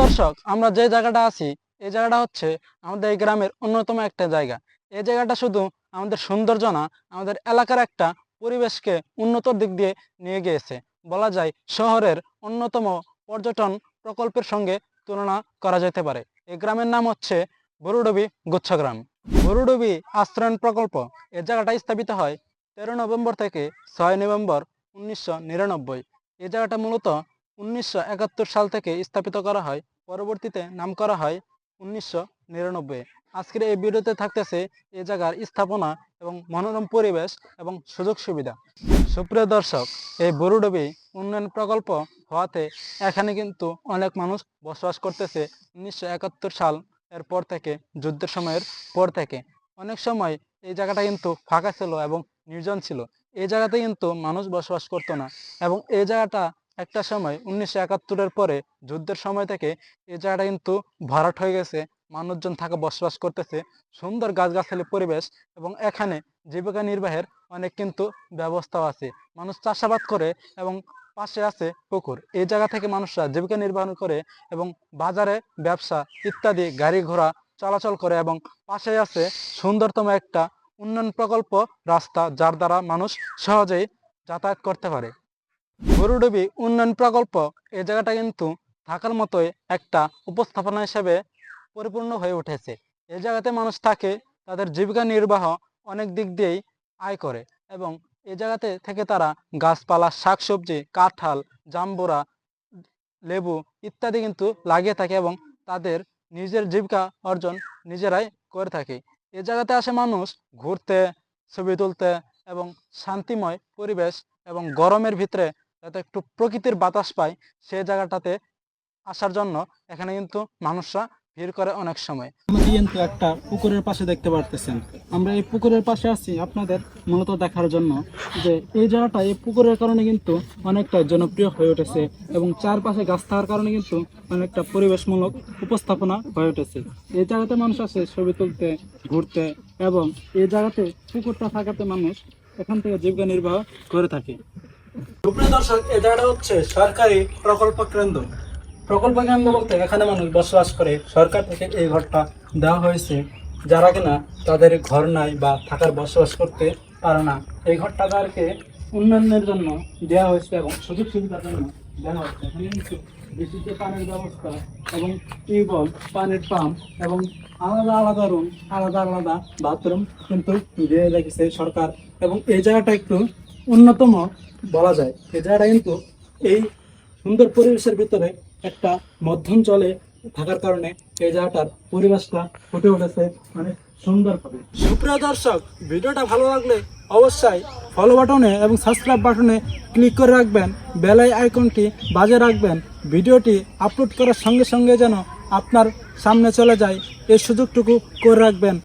দর্শক, আমরা যে জায়গাটা আছি, এই জায়গাটা হচ্ছে আমাদের এই গ্রামের অন্যতম একটা জায়গা। এই জায়গাটা শুধু আমাদের সৌন্দর্য না, আমাদের এলাকার একটা পরিবেশকে উন্নত দিক দিয়ে নিয়ে গিয়েছে। বলা যায় শহরের অন্যতম পর্যটন প্রকল্পের সঙ্গে তুলনা করা যেতে পারে। এই গ্রামের নাম হচ্ছে বরুডবি গুচ্ছগ্রাম। বরুডবি আশ্রয়ণ প্রকল্প এই জায়গাটা স্থাপিত হয় তেরো নভেম্বর থেকে ছয় নভেম্বর উনিশশো নিরানব্বই। এই জায়গাটা মূলত উনিশশো একাত্তর সাল থেকে স্থাপিত করা হয়। পরবর্তীতে নাম করা হয় উনিশশো নিরানব্বই। আজকের এই ভিডিওতে থাকতেছে এই জায়গার স্থাপনা এবং মনোরম পরিবেশ এবং সুযোগ সুবিধা। সুপ্রিয় দর্শক, এই বরুডবি উন্নয়ন প্রকল্প হওয়াতে এখানে কিন্তু অনেক মানুষ বসবাস করতেছে উনিশশো একাত্তর সাল এর পর থেকে, যুদ্ধের সময়ের পর থেকে। অনেক সময় এই জায়গাটা কিন্তু ফাঁকা ছিল এবং নির্জন ছিল। এই জায়গাতে কিন্তু মানুষ বসবাস করতো না এবং এই জায়গাটা একটা সময় উনিশশো একাত্তরের পরে যুদ্ধের সময় থেকে এই জায়গাটা কিন্তু ভরাট হয়ে গেছে, মানুষজন থাকা, বসবাস করতেছে, সুন্দর গাছগাছালি পরিবেশ এবং এখানে জীবিকা নির্বাহের অনেক কিন্তু ব্যবস্থাও আছে। মানুষ চাষাবাদ করে এবং পাশে আছে পুকুর। এই জায়গা থেকে মানুষরা জীবিকা নির্বাহ করে এবং বাজারে ব্যবসা ইত্যাদি গাড়ি ঘোড়া চলাচল করে এবং পাশে আছে সুন্দরতম একটা উন্নয়ন প্রকল্প রাস্তা, যার দ্বারা মানুষ সহজেই যাতায়াত করতে পারে। গরুডবি উন্নয়ন প্রকল্প এই জায়গাটা কিন্তু থাকার মতোই একটা উপস্থাপনা হিসেবে পরিপূর্ণ হয়ে উঠেছে। এই জায়গাতে মানুষ থাকে, তাদের জীবিকা নির্বাহ অনেক দিক দিয়েই আয় করে এবং এই জায়গাতে থেকে তারা গাছপালা, শাকসবজি, কাঁঠাল, জাম্বুরা, লেবু ইত্যাদি কিন্তু লাগিয়ে থাকে এবং তাদের নিজের জীবিকা অর্জন নিজেরাই করে থাকে। এ জায়গাতে আসে মানুষ ঘুরতে, ছবি তুলতে এবং শান্তিময় পরিবেশ এবং গরমের ভিতরে যাতে একটু প্রকৃতির বাতাস পায় সেই জায়গাটাতে আসার জন্য এখানে কিন্তু মানুষরা ভিড় করে অনেক সময়। কিন্তু একটা পুকুরের পাশে দেখতে পারতেছেন। আমরা এই পুকুরের পাশে আছি আপনাদের মূলত দেখার জন্য যে এই জায়গাটা, এই পুকুরের কারণে কিন্তু অনেকটা জনপ্রিয় হয়ে উঠেছে এবং চারপাশে গাছ থাকার কারণে কিন্তু অনেকটা পরিবেশমূলক উপস্থাপনা হয়ে উঠেছে। এই জায়গাতে মানুষ আসে ছবি তুলতে, ঘুরতে এবং এই জায়গাতে পুকুরটা থাকাতে মানুষ এখান থেকে জীবিকা নির্বাহ করে থাকে। সুপ্রিয় দর্শক হচ্ছে সরকারি প্রকল্প কেন্দ্র। প্রকল্প কেন্দ্র বলতে এখানে মানুষ বসবাস করে। সরকার থেকে এই ঘরটা দেওয়া হয়েছে। যারা কিনা তাদের ঘর নাই বা থাকার বসবাস করতে পারে না। এই ঘরটা তাদেরকে উন্নয়নের জন্য দেওয়া হয়েছে এবং সুযোগ সুবিধার জন্য দেওয়া হয়েছে। এখানে বিশুদ্ধ পানির ব্যবস্থা এবং টিউবওয়েল, পানির পাম্প এবং আলাদা আলাদা রুম, আলাদা আলাদা বাথরুম কিন্তু দিয়ে রেখেছে সরকার। এবং এই জায়গাটা একটু অন্যতম বলা যায়। জায়গাটা কিন্তু এই সুন্দর পরিবেশের ভিতরে একটা মধ্যাঞ্চলে থাকার কারণে এই জায়গাটার পরিবেশটা ফুটে উঠেছে মানে সুন্দর করে সুপ্রিয় দর্শক, ভিডিওটা ভালো লাগলে অবশ্যই ফলো বাটনে এবং সাবস্ক্রাইব বাটনে ক্লিক করে রাখবেন। বেলাই আইকনটি বাজে রাখবেন। ভিডিওটি আপলোড করার সঙ্গে সঙ্গে যেন আপনার সামনে চলে যায়, এই সুযোগটুকু করে রাখবেন।